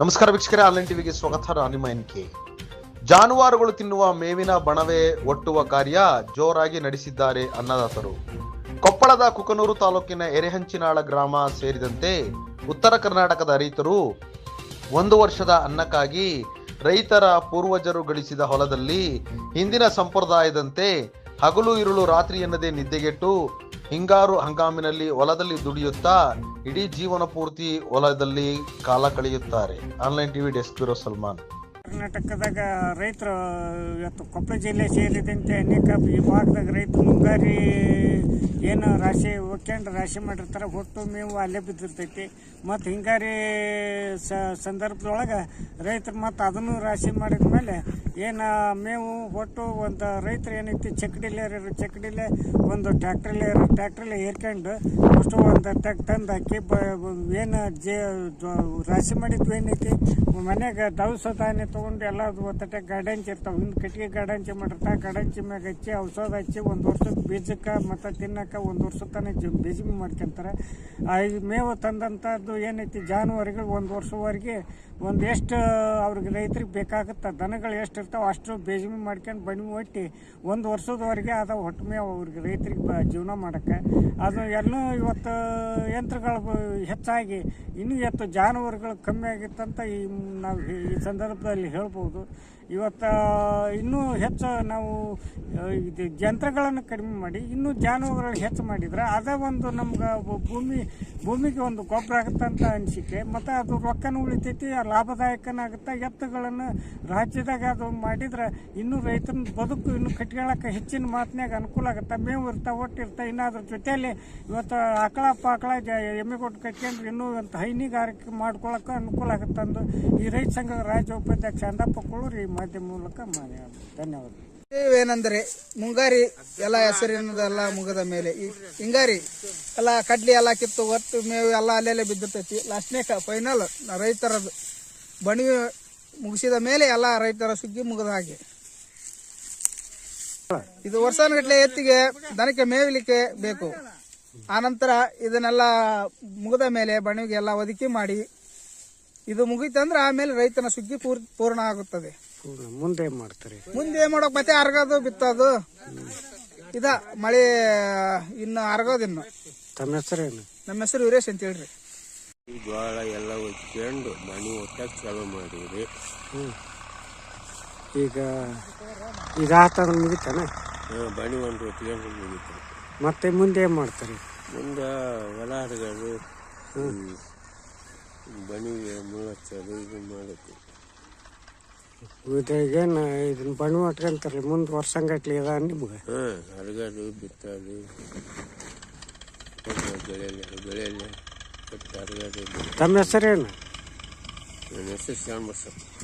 ನಮಸ್ಕಾರ ವೀಕ್ಷಕರೇ, ಆನ್ಲೈನ್ ಟಿವಿಗೆ ಸ್ವಾಗತ. ನಿಮ್ಮ ಜಾನುವಾರುಗಳು ತಿನ್ನುವ ಮೇವಿನ ಬಣವೆ ಒಟ್ಟುವ ಕಾರ್ಯ ಜೋರಾಗಿ ನಡೆಸಿದ್ದಾರೆ ಅನ್ನದಾತರು. ಕೊಪ್ಪಳದ ಕುಕನೂರು ತಾಲೂಕಿನ ಎರೆಹಂಚಿನಾಳ ಗ್ರಾಮ ಸೇರಿದಂತೆ ಉತ್ತರ ಕರ್ನಾಟಕದ ರೈತರು ಒಂದು ವರ್ಷದ ಅನ್ನಕ್ಕಾಗಿ ರೈತರ ಪೂರ್ವಜರು ಗಳಿಸಿದ ಹೊಲದಲ್ಲಿ ಹಿಂದಿನ ಸಂಪ್ರದಾಯದಂತೆ ಹಗಲು, ಇರುಳು, ರಾತ್ರಿ ಎನ್ನದೇ ನಿದ್ದೆಗೆಟ್ಟು ಹಿಂಗಾರು ಹಂಗಾಮಿನಲ್ಲಿ ಹೊಲದಲ್ಲಿ ದುಡಿಯುತ್ತಾ ಇಡೀ ಜೀವನ ಪೂರ್ತಿ ಹೊಲದಲ್ಲಿ ಕಾಲ ಕಳೆಯುತ್ತಾರೆ. Online TV desk bureau Salman. ಕರ್ನಾಟಕದಾಗ ರೈತರು ಇವತ್ತು ಕೊಪ್ಪಳ ಜಿಲ್ಲೆ ಸೇರಿದಂತೆ ಅನೇಕ ಈ ಭಾಗದಾಗ ರೈತರು ಮುಂಗಾರಿ ಏನು ರಾಶಿ ಒಕ್ಕೊಂಡು ರಾಶಿ ಮಾಡಿರ್ತಾರೆ ಹೊಟ್ಟು ಮೇವು ಅಲ್ಲೇ ಬಿದ್ದಿರ್ತೈತಿ. ಮತ್ತು ಹಿಂಗಾರಿ ಸಂದರ್ಭದೊಳಗೆ ರೈತರು ಮತ್ತು ಅದನ್ನು ರಾಶಿ ಮಾಡಿದ ಮೇಲೆ ಏನು ಮೇವು ಹೊಟ್ಟು ಒಂದು ರೈತರು ಏನೈತಿ ಚಕ್ಡಿಲೆ ಚಕ್ಡಿಲೆ ಒಂದು ಟ್ಯಾಕ್ಟ್ರಲ್ಲೇ ಟ್ಯಾಕ್ಟ್ರಲ್ಲಿ ಏರ್ಕೊಂಡು ಅಷ್ಟು ಒಂದು ಟ್ಯಾಕ್ ತಂದು ಹಾಕಿ ಬ, ಏನು ಜೇ ರಾಶಿ ಮಾಡಿದ್ವು ಏನೈತಿ ಮನೆಗೆ ದವಸ ಧಾನ್ಯ ತೊಗೊಂಡು ಎಲ್ಲ ಒತ್ತಟೆ ಗಾಡಂಚಿ ಇರ್ತಾವೆ. ಹಿಂದೆ ಕಟ್ಟಿಗೆ ಗಾಡಂಚಿ ಮಾಡಿರ್ತಾರೆ ಗಾಡಂಚಿ ಮ್ಯಾಗ ಹಚ್ಚಿ ಔಷಧ ಹಚ್ಚಿ ಒಂದು ವರ್ಷಕ್ಕೆ ಬೀಜಕ್ಕೆ ಮತ್ತು ತಿನ್ನಕ್ಕೆ ಒಂದು ವರ್ಷದ ತನಕ ಜ- ಬೀಜ ಮಾಡ್ಕೊಂತಾರೆ. ಈ ಮೇವು ತಂದಂಥದ್ದು ಏನೈತಿ? ಜಾನುವಾರುಗಳು ಒಂದು ವರ್ಷವರೆಗೆ ಒಂದು ಎಷ್ಟು, ಅವ್ರಿಗೆ ರೈತರಿಗೆ ಬೇಕಾಗುತ್ತೆ? ದನಗಳು ಎಷ್ಟು ಇರ್ತಾವೆ? ಅಷ್ಟು ಬೇಜಮಿ ಮಾಡ್ಕೊಂಡು ಬಣ್ಣ ಒಟ್ಟಿ ಒಂದು ವರ್ಷದವರೆಗೆ ಅದು ಹೊಟ್ಟು ಮೇವು ಅವ್ರಿಗೆ ರೈತರಿಗೆ ಬ ಜೀವನ ಮಾಡೋಕ್ಕೆ. ಅದು ಎಲ್ಲೂ ಇವತ್ತು ಯಂತ್ರಗಳು ಹೆಚ್ಚಾಗಿ ಇನ್ನೂ ಎತ್ತು ಜಾನುವಾರುಗಳು ಕಮ್ಮಿ ಆಗಿತ್ತಂತ ಈ ನಾವು ಈ ಸಂದರ್ಭದಲ್ಲಿ ಹೇಳ್ಬೋದು. ಇವತ್ತು ಇನ್ನೂ ಹೆಚ್ಚು ನಾವು ಯಂತ್ರಗಳನ್ನು ಕಡಿಮೆ ಮಾಡಿ, ಇನ್ನೂ ಜಾನುವಾರುಗಳು ಹೆಚ್ಚು ಮಾಡಿದ್ರೆ ಅದೇ ಒಂದು ನಮ್ಗೆ ಭೂಮಿ, ಭೂಮಿಗೆ ಒಂದು ಗೊಬ್ಬರ ಆಗುತ್ತೆ ಅಂತ ಅನಿಸಿಕೆ, ಮತ್ತು ಅದು ರೊಕ್ಕನೂ ಉಳಿತೈತಿ, ಲಾಭದಾಯಕನಾಗುತ್ತೆ, ಎತ್ತುಗಳನ್ನು ರಾಜ್ಯದಾಗ ಅದು ಮಾಡಿದ್ರೆ ಇನ್ನೂ ರೈತನ ಬದುಕು ಇನ್ನೂ ಕಟ್ಕೊಳ್ಳೋಕೆ ಹೆಚ್ಚಿನ ಮಾತಿನಾಗ ಅನುಕೂಲ ಆಗುತ್ತೆ. ಮೇವು ಇರ್ತಾ ಒಟ್ಟು ಇರ್ತಾವೆ ಇನ್ನು ಅದ್ರ ಜೊತೆಯಲ್ಲಿ ಇವತ್ತು ಆಕಳ ಪಾಕಳ ಜ, ಎಮ್ಮೆ ಕೊಟ್ಟು ಕಟ್ಕೊಂಡ್ರೆ ಇನ್ನೂ ಒಂದು ಹೈನಿಗಾರಿಕೆ ಮಾಡ್ಕೊಳ್ಳೋಕೆ ಅನುಕೂಲ ಆಗುತ್ತೆ ಅಂದು ಈ ರೈತ ಸಂಘದ ರಾಜ್ಯ ಉಪಾಧ್ಯಕ್ಷ ಅಂದಪ್ಪ ಕೊಳ್ಳೂರು ಮಾಧ್ಯಮ ಮೂಲಕ ಧನ್ಯವಾದ. ಏನಂದ್ರೆ ಮುಂಗಾರಿ ಎಲ್ಲ ಹೆಸರಿನದೆಲ್ಲ ಮುಗದ ಮೇಲೆ ಈ ಹಿಂಗಾರಿ ಎಲ್ಲ ಕಡ್ಲಿ ಎಲ್ಲ ಕಿತ್ತು ಒತ್ತು ಮೇವು ಎಲ್ಲ ಅಲ್ಲೆಲ್ಲೇ ಬಿದ್ದಿರ್ತೈತಿ. ಲಾಸ್ಟ್ನೇ ಫೈನಲ್ ರೈತರದ್ದು ಬಣಿ ಮುಗಿಸಿದ ಮೇಲೆ ಎಲ್ಲ ರೈತರ ಸುಗ್ಗಿ ಮುಗಿದ ಹಾಗೆ. ಇದು ವರ್ಷಾನುಗಟ್ಲೆ ಎತ್ತಿಗೆ ದನಕ್ಕೆ ಮೇವಿಲಿಕ್ಕೆ ಬೇಕು. ಆನಂತರ ಇದನ್ನೆಲ್ಲ ಮುಗಿದ ಮೇಲೆ ಬಣಿಗೆ ಎಲ್ಲ ಒದಕಿ ಮಾಡಿ ಇದು ಮುಗೀತಂದ್ರೆ ಆಮೇಲೆ ರೈತನ ಸುಗ್ಗಿ ಪೂರ್ ಪೂರ್ಣ ಆಗುತ್ತದೆ. ಮುಂದೆ ಮಾಡ್ತಾರೆ? ಮುಂದೆ ಏನ್ ಮಾಡೋಕ್ ಮತ್ತೆ ಅರ್ಗದು ಬಿತ್ತೋದು. ಇದ ಮಳೆ ಇನ್ನು ಅರ್ಗೋದಿನ್ನು ತಮ್ಮ ಹೆಸರೇನು ನಮ್ಮ ಹೆಸರು ವೀರೇಶ್ ಅಂತ ಹೇಳ್ರಿ. ಜೋಳ ಎಲ್ಲ ಒಚ್ಕೊಂಡು ಮಣಿ ಒಟ್ಟಕ್ಕೆ ಚಲೋ ಮಾಡಿರಿ ಈಗ ಇದಾತಂದ್ರೆ ಮುಗಿತಾನೆ? ಬಣಿ ಒಂದು ಒತ್ಕೊಂಡು ಮುಗಿತಾರೆ ಮತ್ತೆ ಮುಂದೆ ಏನು ಮಾಡ್ತಾರೆ? ಮುಂದೆ ಹೊಲ ಹರಗೋದು ಬಣಿಗೆ ಮುಳ್ಳಚ್ಚೋದು ಇದು ಮಾಡೋದು ಇದೇನು ಇದನ್ನ ಬಣ್ಣ ಮಾಡ್ಕೊಂತಾರೆ ಮುಂದೆ ವರ್ಷಂಗಟ್ಲಿ ಇದ ನಿಮ್ಗೆ. ಹಾಂ ಹರಗದು ಬಿತ್ತೋದು ಬೆಳೆಯಲ್ಲಿ ಬೆಳೆಯಲ್ಲ ಬಿಟ್ಟು ಹರಗೋದು ತಮ್ಮ ಹೆಸರೇನು? ನನ್ನ ಹೆಸರು ಶ್ಯಾಮಬಸಪ್ಪ